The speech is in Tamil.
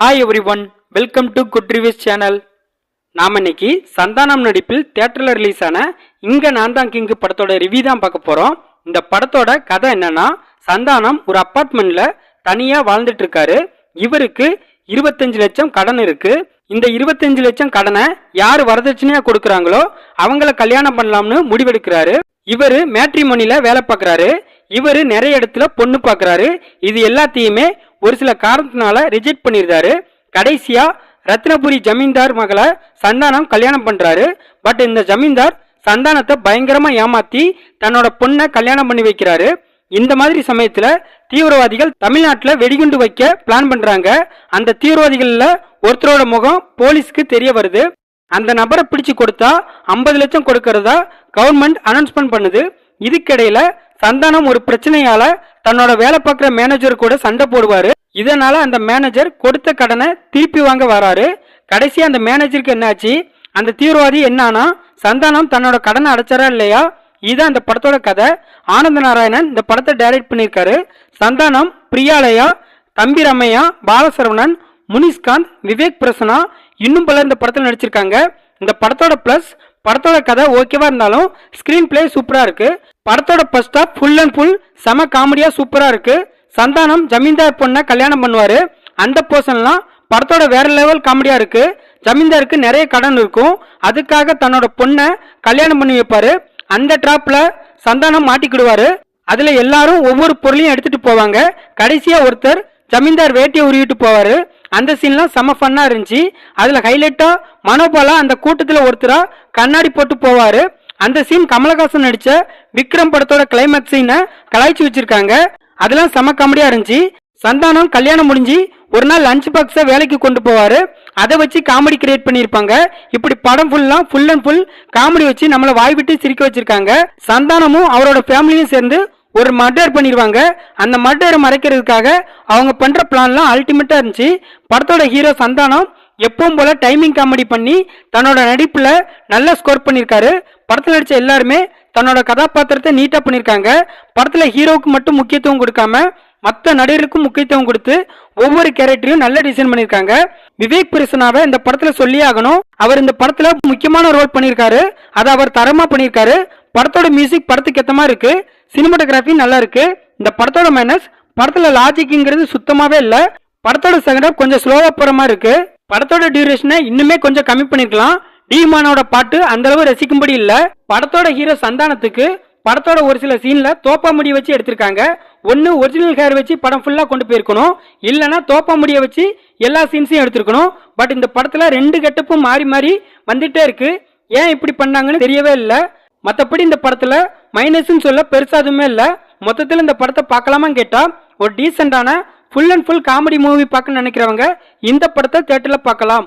Hi every one welcome to good reviews channel நாம் இன்னைக்கு சந்தானம் நடிப்பில் தேட்டரில் ரிலீஸ் ஆன இங்கே நான் தான் கிங்கு படத்தோட ரிவ்யூ தான் பார்க்க போகிறோம் இந்த படத்தோட கதை என்னன்னா சந்தானம் ஒரு அப்பார்ட்மெண்ட்டில் தனியாக வாழ்ந்துட்டு இருக்காரு. இவருக்கு இருபத்தஞ்சு லட்சம் கடன் இருக்கு. இந்த இருபத்தஞ்சு லட்சம் கடனை யார் வரதட்சணையாக கொடுக்குறாங்களோ அவங்கள கல்யாணம் பண்ணலாம்னு முடிவெடுக்கிறாரு. இவர் மேட்ரிமோனில வேலை பார்க்குறாரு. இவர் நிறைய இடத்துல பொண்ணு பார்க்குறாரு. இது எல்லாத்தையுமே ஒரு சில காரணத்தினால ரிஜெக்ட் பண்ணியிருந்தாரு கடைசியா ரத்னபுரி ஜமீன்தார் மகளை சந்தானம் கல்யாணம் பண்றாரு. பட் இந்த ஜமீன்தார் சந்தானத்தை பயங்கரமா ஏமாத்தி தன்னோட பொண்ணை கல்யாணம் பண்ணி வைக்கிறாரு. இந்த மாதிரி சமயத்துல தீவிரவாதிகள் தமிழ்நாட்டில் வெடிகுண்டு வைக்க பிளான் பண்றாங்க. அந்த தீவிரவாதிகள்ல ஒருத்தரோட முகம் போலீஸ்க்கு தெரிய வருது. அந்த நபரை பிடிச்சு கொடுத்தா ஐம்பது லட்சம் கொடுக்கறதா கவர்மெண்ட் அனௌன்ஸ்மெண்ட் பண்ணுது. இதுக்கிடையில சந்தானம் ஒரு பிரச்சனையால தன்னோட வேலை பார்க்குற மேனேஜர் கூட சண்டை போடுவாரு. இதனால அந்த மேனேஜர் கொடுத்த கடனை திருப்பி வாங்க வராரு. கடைசி அந்த மேனேஜருக்கு என்னாச்சு? அந்த தீவிரவாதி என்னன்னா சந்தானம் தன்னோட கடனை அடைச்சாரா இல்லையா? இதுதான் அந்த படத்தோட கதை. ஆனந்த நாராயணன் இந்த படத்தை டைரக்ட் பண்ணியிருக்காரு. சந்தானம் பிரியாலயா தம்பி ரமையா பாலசரவணன் முனிஸ்காந்த் விவேக் பிரசனா இன்னும் பலர் இந்த படத்தில் நடிச்சிருக்காங்க. இந்த படத்தோட ப்ளஸ் படத்தோட கதை ஓகேவா இருந்தாலும் ஸ்கிரீன் பிளே சூப்பராக இருக்குது படத்தோட first half full and full செம காமெடியாக சூப்பராக இருக்கு. சந்தானம் ஜமீன்தார் பொண்ணை கல்யாணம் பண்ணுவார். அந்த போர்ஷன்லாம் படத்தோட வேற லெவல் காமெடியாக இருக்கு. ஜமீன்தாருக்கு நிறைய கடன் இருக்கும். அதுக்காக தன்னோட பொண்ணை கல்யாணம் பண்ணி வைப்பார். அந்த ட்ராப்பில் சந்தானம் மாட்டிக்கிடுவாரு. அதில் எல்லாரும் ஒவ்வொரு பொருளையும் எடுத்துட்டு போவாங்க. கடைசியாக ஒருத்தர் ஜமீன்தார் வேட்டியை உருவிட்டு போவார். அந்த சீன்லாம் செம ஃபன்னாக இருந்துச்சு. அதில் ஹைலைட்டாக மனோபாலா அந்த கூட்டத்தில் ஒருத்தராக கண்ணாடி போட்டு போவார். அந்த சீன் கமலஹாசன் நடிச்ச விக்ரம் படத்தோட கிளைமேக்ஸ் சீனை கலாய்ச்சி வச்சிருக்காங்க. அதெல்லாம் செம காமெடியா இருந்துச்சு. சந்தானம் கல்யாணம் முடிஞ்சு ஒரு நாள் லஞ்ச் பாக்ஸை வேலைக்கு கொண்டு போவாரு. அதை வச்சு காமெடி கிரியேட் பண்ணியிருப்பாங்க. இப்படி படம் ஃபுல்லா ஃபுல் அண்ட் ஃபுல் காமெடி வச்சு நம்மளை வாய் விட்டு சிரிக்க வச்சிருக்காங்க. சந்தானமும் அவரோட ஃபேமிலியும் சேர்ந்து ஒரு மர்டர் பண்ணிடுவாங்க அந்த மர்டரை மறைக்கிறதுக்காக அவங்க பண்ற பிளான்லாம் அல்டிமேட்டா இருந்துச்சு. படத்தோட ஹீரோ சந்தானம் எப்பவும் போல டைமிங் காமெடி பண்ணி தன்னோட நடிப்புல நல்லா ஸ்கோர் பண்ணியிருக்காரு படத்தில் நடித்த எல்லாருமே தன்னோட கதாபாத்திரத்தை நீட்டாக பண்ணியிருக்காங்க படத்தில் ஹீரோவுக்கு மட்டும் முக்கியத்துவம் கொடுக்காம மற்ற நடிகருக்கும் முக்கியத்துவம் கொடுத்து ஒவ்வொரு கேரக்டரையும் நல்ல டிசைன் பண்ணியிருக்காங்க விவேக் பிரசனாவை இந்த படத்தில் சொல்லியே ஆகணும். அவர் இந்த படத்தில் முக்கியமான ரோல் பண்ணியிருக்காரு அதை அவர் தரமாக பண்ணியிருக்காரு படத்தோட மியூசிக் படத்துக்கு ஏற்ற மாதிரி இருக்கு. சினிமாட்டோகிராஃபி நல்லா இருக்கு. இந்த படத்தோட மைனஸ் படத்தில் லாஜிக்ங்கிறது சுத்தமாகவே இல்லை. படத்தோட செகண்ட் கொஞ்சம் ஸ்லோவாக போகிற மாதிரி இருக்கு. படத்தோட டியூரேஷனை இன்னுமே கொஞ்சம் கம்மி பண்ணிருக்கலாம். டிமானோட பாட்டு அந்த அளவு ரசிக்கும்படி இல்ல. படத்தோட ஹீரோ சந்தானத்துக்கு படத்தோட ஒரு சில சீன்ல தோப்பா முடிய வச்சு எடுத்திருக்காங்க. ஒன்னு ஒரிஜினல் ஹேர் வச்சு படம் ஃபுல்லா கொண்டு போயிருக்கணும். இல்லைன்னா தோப்பா முடிய வச்சு எல்லா சீன்ஸையும் எடுத்திருக்கணும். பட் இந்த படத்துல ரெண்டு கெட்டப்பும் மாறி மாறி வந்துட்டே இருக்கு. ஏன் இப்படி பண்ணாங்கன்னு தெரியவே இல்லை. மற்றபடி இந்த படத்துல மைனஸ்ன்னு சொல்ல பெருசா எதுவுமே இல்லை. மொத்தத்தில் இந்த படத்தை பார்க்கலாமான்னு கேட்டா ஒரு டீசெண்டான full and full comedy movie பார்க்கணும்னு நினைக்கிறவங்க இந்த படத்தை தேட்டரில் பார்க்கலாம்.